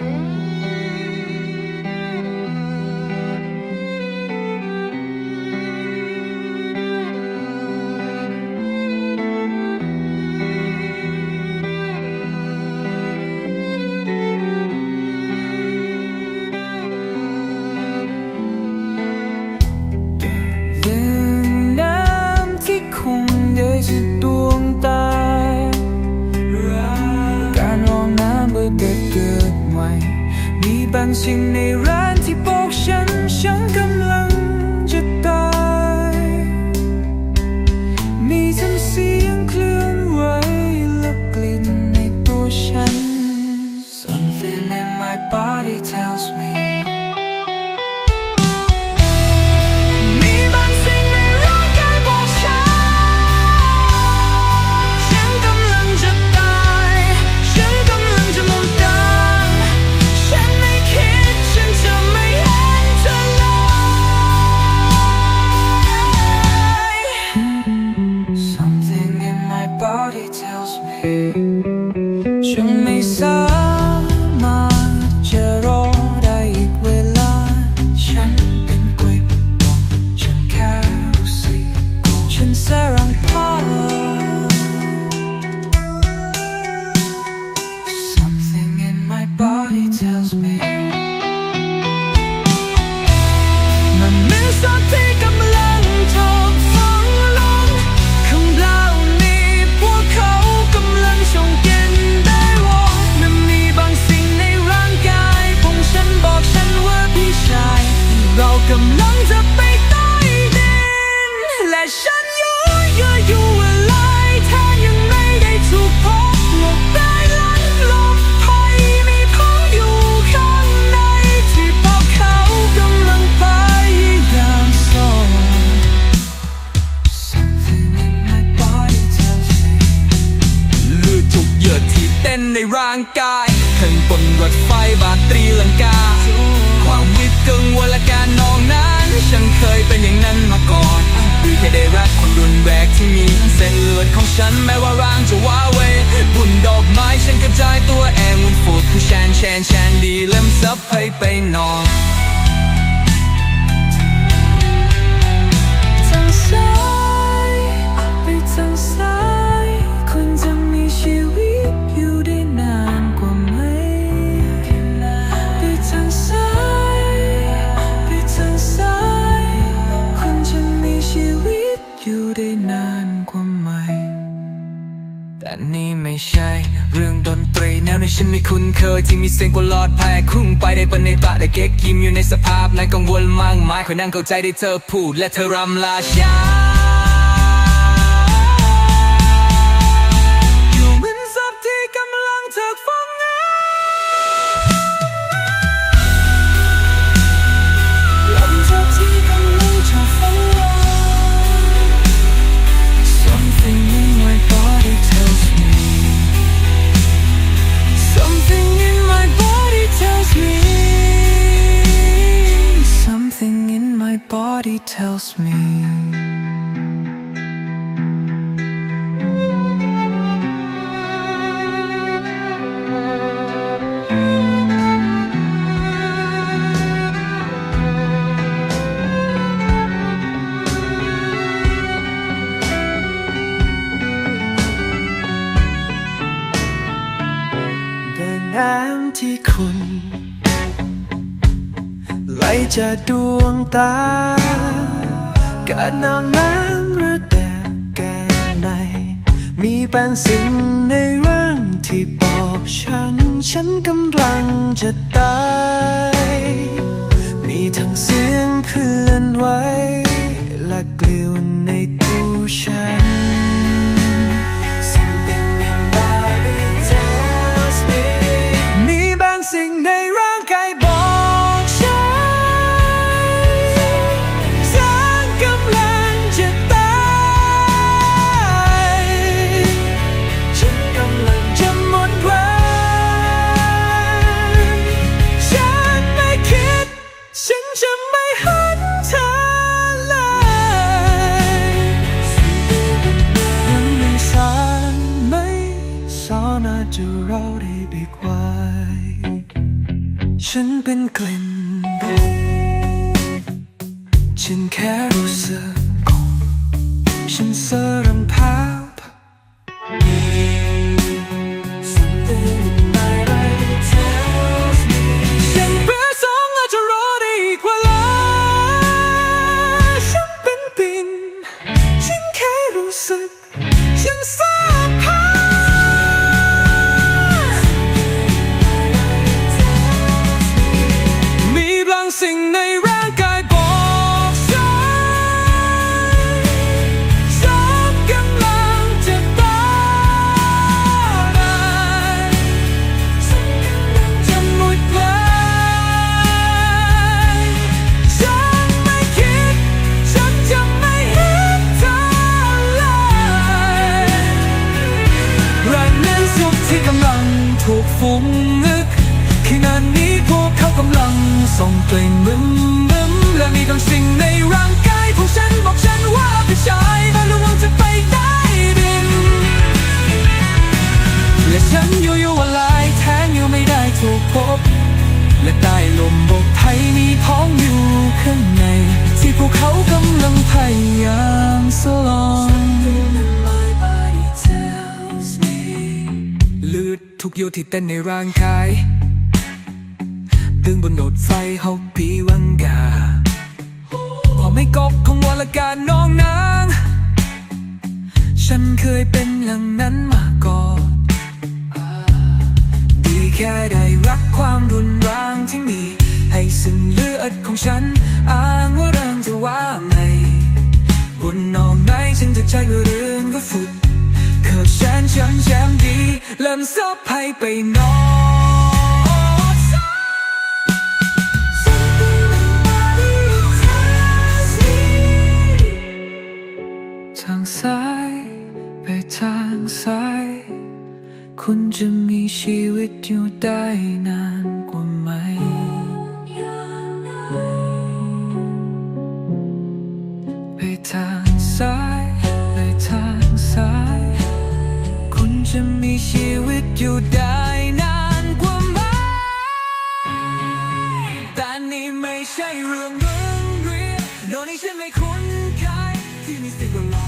ดื่ สิ่งในร้านที่บอก นในร่างกายข้างบนรถไฟบาตรีลังกา ความวิตกังวลและการนองนั้นฉันเคยเป็นอย่างนั้นมาก่อนดูแค่ได้รักคนรุนแรงที่มีเส้นเลือดของฉันแม้ว่าร่างจะว้าเวบุญดอกไม้ฉันกระจายตัวเองมันฝุดผู้แชนแชนแชนดีเล่มซับให้ไปนอน นี่ไม่ใช่ เรื่องดนตรีแนวในฉันไม่คุ้นเคย ที่มีเสียงกวนลอดภัยคุ้งไปได้ปนในตาได้เก๊กยิ้มอยู่ในสภาพนั้นกังวลมากมายคอยนั่งเข้าใจได้เธอพูดและเธอรำลาฉัน tells me จากดวงตา การนอนน้ำหรือแดดแก่ใน มีบางสิ่งในร่างที่บอกฉัน ฉันกำลังจะตาย มีทั้งเสียงเคลื่อนไหวและกลิ่นในตัวฉัน ฉันแค่รู้สึก ฉันเสื่อมพา ฝูงนึกขณะนี้พวกเขากำลังส่งกลิ่นมึมมึมและมีบางสิ่งในร่างกายของฉันบอกฉันว่าพี่ชายและระวังจะไปได้ดินและฉันอยู่อยู่ว่าลายแทงอยู่ไม่ได้ถูกพบ และใต้ลมบกไทยมี โยที่เต้นในร่างกายตึงบนโดดไฟเฮาปีวังกาพอไม่กบของวรการน้องนาง ฉันเคยเป็นอย่างนั้นมาก่อนดีแค่ได้รักความรุนแรงที่มี ให้ซึ่งเลือดของฉัน อ้างว่าเรื่องจะว่าไงบนนองไหนฉันจะใช้เรื่องก็ฟุด เคิบฉันฉันแชมดีเริ่มซับให้ไปนอน ช่เรื่องเมืองเรียนโดนที่ฉันไม่คุ้นเคยที่มีสิ่งหลอก